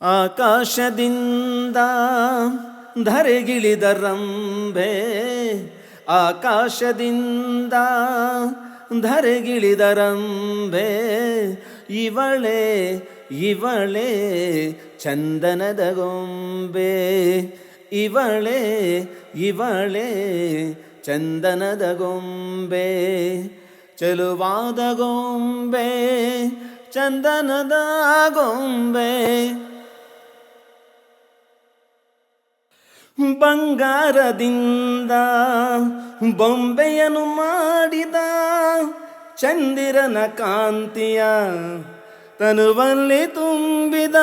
ಆಕಾಶದಿಂದ ಧರೆಗಿಳಿದ ರಂಭೆ, ಆಕಾಶದಿಂದ ಧರೆಗಿಳಿದ ರಂಭೆ, ಇವಳೆ ಇವಳೆ ಚಂದನದ ಗೊಂಬೆ, ಇವಳೆ ಇವಳೆ ಚಂದನದ ಗೊಂಬೆ, ಚೆಲುವಾದ ಗೊಂಬೆ, ಚಂದನದ ಗೊಂಬೆ. ಬಂಗಾರದಿಂದ ಬೊಂಬೆಯನ್ನು ಮಾಡಿದ ಚಂದಿರನ ಕಾಂತಿಯ ತನುವಲ್ಲಿ ತುಂಬಿದ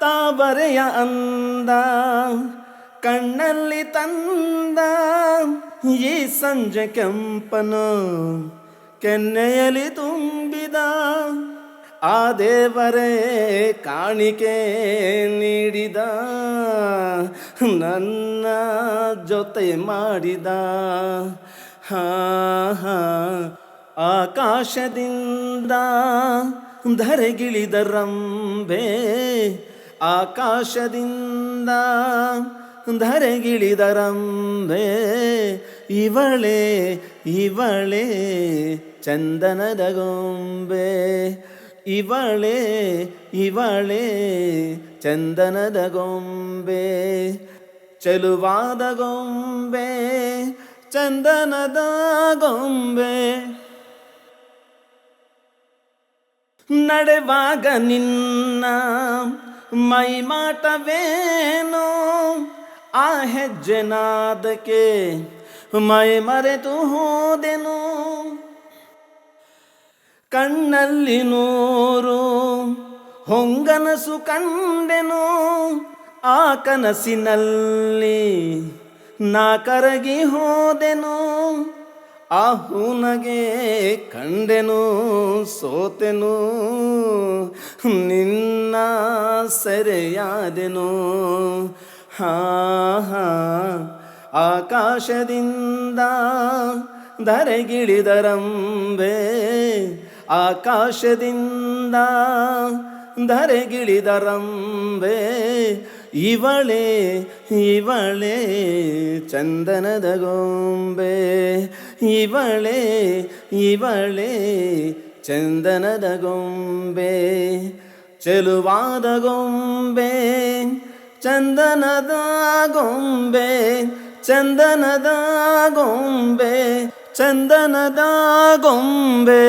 ತಾವರೆಯ ಅಂದ ಕಣ್ಣಲ್ಲಿ ತಂದ ಈ ಸಂಜೆ ಕೆಂಪನು ಕೆನ್ನೆಯಲ್ಲಿ ತುಂಬಿದ ಆ ದೇವರೇ ಕಾಣಿಕೆ ನೀಡಿದ ನನ್ನ ಜೊತೆ ಮಾಡಿದ, ಹಾ ಹಾ, ಆಕಾಶದಿಂದ ಧರೆಗಿಳಿದ ರಂಬೆ ಆಕಾಶದಿಂದ ಧರೆಗಿಳಿದ ರಂಬೆ ಇವಳೆ ಇವಳೆ ಚಂದನದ ಗೊಂಬೆ. ಇವಳೆ ಇವಳೆ ಚಂದನದ ಗೊಂಬೆ, ಚೆಲುವಾದ ಗೊಂಬೆ, ಚಂದನದ ಗೊಂಬೆ. ನಡೆವಾಗ ನಿನ್ನ ಮೈಮಾಟವೇನೋ ಆ ಹೆಜ್ಜೆನಾದಕ್ಕೆ ಮೈ ಮರೆತು ಹೋದೆನು? ಕಣ್ಣಲ್ಲಿ ನೋರು, ಹೊಂಗನಸು ಕಂಡೆನು ಆ ಕನಸಿನಲ್ಲಿ. ನಾ ಕರಗಿ ಹೋದೆನು ಆ ಹೂನಗೆ ಕಂಡೆನು, ಸೋತೆನು, ನಿನ್ನ ಸೆರೆಯಾದೆನು. ಹಾ ಹಾ, ಆಕಾಶದಿಂದ ಧರೆಗಿಳಿದ ರಂಬೆ ಆಕಾಶದಿಂದ ಧರೆಗಿಳಿದ ರಂಬೆ ಇವಳೆ ಇವಳೆ ಚಂದನದ ಗೊಂಬೆ ಇವಳೆ ಇವಳೆ ಚಂದನದ ಗೊಂಬೆ ಚೆಲುವಾದ ಗೊಂಬೆ ಚಂದನದ ಗೊಂಬೆ ಚಂದನದ ಗೊಂಬೆ ಚಂದನದ ಗೊಂಬೆ